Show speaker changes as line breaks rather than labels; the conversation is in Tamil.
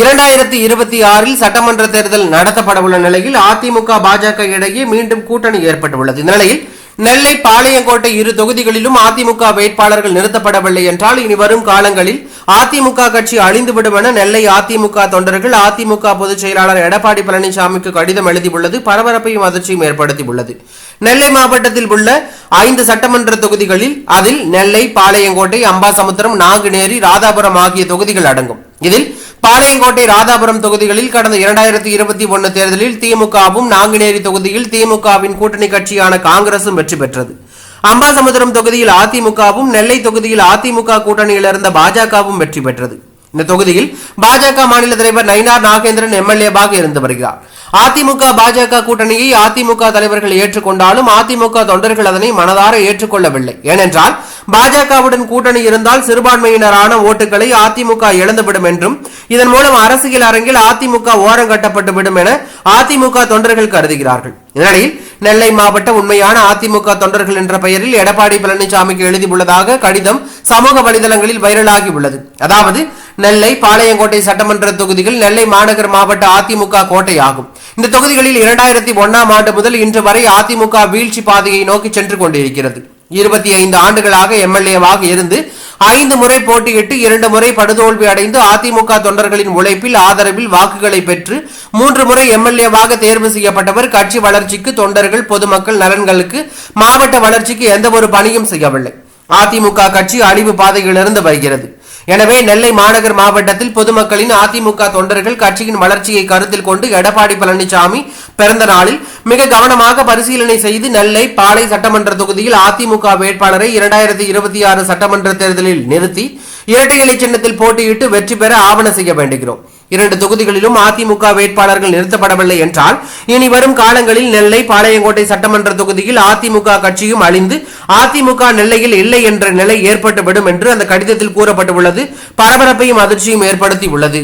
இரண்டாயிரத்தி இருபத்தி ஆறில் சட்டமன்ற தேர்தல் நடத்தப்படவுள்ள நிலையில் அதிமுக பாஜக இடையே மீண்டும் கூட்டணி ஏற்பட்டுள்ளது. இந்த நிலையில் நெல்லை பாளையங்கோட்டை இரு தொகுதிகளிலும் அதிமுக வேட்பாளர்கள் நிறுத்தப்படவில்லை என்றால் இனி வரும் காலங்களில் அதிமுக கட்சி அழிந்துவிடும் என நெல்லை அதிமுக தொண்டர்கள் அதிமுக பொதுச் செயலாளர் எடப்பாடி பழனிசாமிக்கு கடிதம் எழுதியுள்ளது. பரபரப்பையும் அதிர்ச்சியும் ஏற்படுத்தியுள்ளது. நெல்லை மாவட்டத்தில் உள்ள ஐந்து சட்டமன்ற தொகுதிகளில் அதில் நெல்லை பாளையங்கோட்டை அம்பாசமுத்திரம் நாங்குநேரி ராதாபுரம் ஆகிய தொகுதிகள் அடங்கும். இதில் பாளையங்கோட்டை ராதாபுரம் தொகுதிகளில் கடந்த இரண்டாயிரத்தி இருபத்தி ஒன்னு தேர்தலில் திமுகவும் நாங்குநேரி தொகுதியில் திமுகவின் கூட்டணி கட்சியான காங்கிரசும் வெற்றி பெற்றது. அம்பாசமுத்திரம் தொகுதியில் அதிமுகவும் நெல்லை தொகுதியில் அதிமுக கூட்டணியில் இருந்த பாஜகவும் வெற்றி பெற்றது. இந்த தொகுதியில் பாஜக மாநில தலைவர் நயினார் நாகேந்திரன் எம்எல்ஏவாக இருந்து வருகிறார். அதிமுக பாஜக கூட்டணியை அதிமுக தலைவர்கள் ஏற்றுக்கொண்டாலும் அதிமுக தொண்டர்கள் அதனை மனதார ஏற்றுக்கொள்ளவில்லை. ஏனென்றால் பாஜகவுடன் கூட்டணி இருந்தால் சிறுபான்மையினரான ஓட்டுகளை அதிமுக இழந்துவிடும் என்றும் இதன் மூலம் அரசியல் அரங்கில் அதிமுக ஓரங்கட்டப்பட்டு விடும் என அதிமுக தொண்டர்கள் கருதுகிறார்கள். இதனிடையில் நெல்லை மாவட்ட உண்மையான அதிமுக தொண்டர்கள் என்ற பெயரில் எடப்பாடி பழனிசாமிக்கு எழுதியுள்ளதாக கடிதம் சமூக வலைதளங்களில் வைரலாகி உள்ளது. அதாவது நெல்லை பாளையங்கோட்டை சட்டமன்ற தொகுதிகள் நெல்லை மாநகர் மாவட்ட அதிமுக கோட்டை ஆகும். இந்த தொகுதிகளில் இரண்டாயிரத்தி ஒன்னாம் ஆண்டு முதல் இன்று வரை அதிமுக வீழ்ச்சி பாதையை நோக்கி சென்று கொண்டிருக்கிறது. இருபத்தி ஐந்து ஆண்டுகளாக எம்எல்ஏவாக இருந்து ஐந்து முறை போட்டியிட்டு இரண்டு முறை படுதோல்வி அடைந்து அதிமுக தொண்டர்களின் உழைப்பில் ஆதரவில் வாக்குகளை பெற்று மூன்று முறை எம்எல்ஏவாக தேர்வு செய்யப்பட்டவர் கட்சி வளர்ச்சிக்கு தொண்டர்கள் பொதுமக்கள் நலன்களுக்கு மாவட்ட வளர்ச்சிக்கு எந்த ஒரு பணியும் செய்யவில்லை. அதிமுக கட்சி அழிவு பாதையிலிருந்து வருகிறது. எனவே நெல்லை மாநகர் மாவட்டத்தில் பொதுமக்களின் அதிமுக தொண்டர்கள் கட்சியின் வளர்ச்சியை கருத்தில் கொண்டு எடப்பாடி பழனிசாமி பிறந்த நாளில் மிக கவனமாக பரிசீலனை செய்து நெல்லை பாளை சட்டமன்ற தொகுதியில் அதிமுக வேட்பாளரை இரண்டாயிரத்தி இருபத்தி ஆறு சட்டமன்ற தேர்தலில் நிறுத்தி இரட்டை இலை சின்னத்தில் போட்டியிட்டு வெற்றி பெற ஆவண செய்ய வேண்டுகிறோம். இரண்டு தொகுதிகளிலும் அதிமுக வேட்பாளர்கள் நிறுத்தப்படவில்லை என்றால் இனி வரும் காலங்களில் நெல்லை பாளையங்கோட்டை சட்டமன்ற தொகுதியில் அதிமுக கட்சியும் அழிந்து அதிமுக நெல்லையில் இல்லை என்ற நிலை ஏற்பட்டுவிடும் என்று அந்த கடிதத்தில் கூறப்பட்டுள்ளது. பரபரப்பையும் அதிர்ச்சியும் ஏற்படுத்தி உள்ளது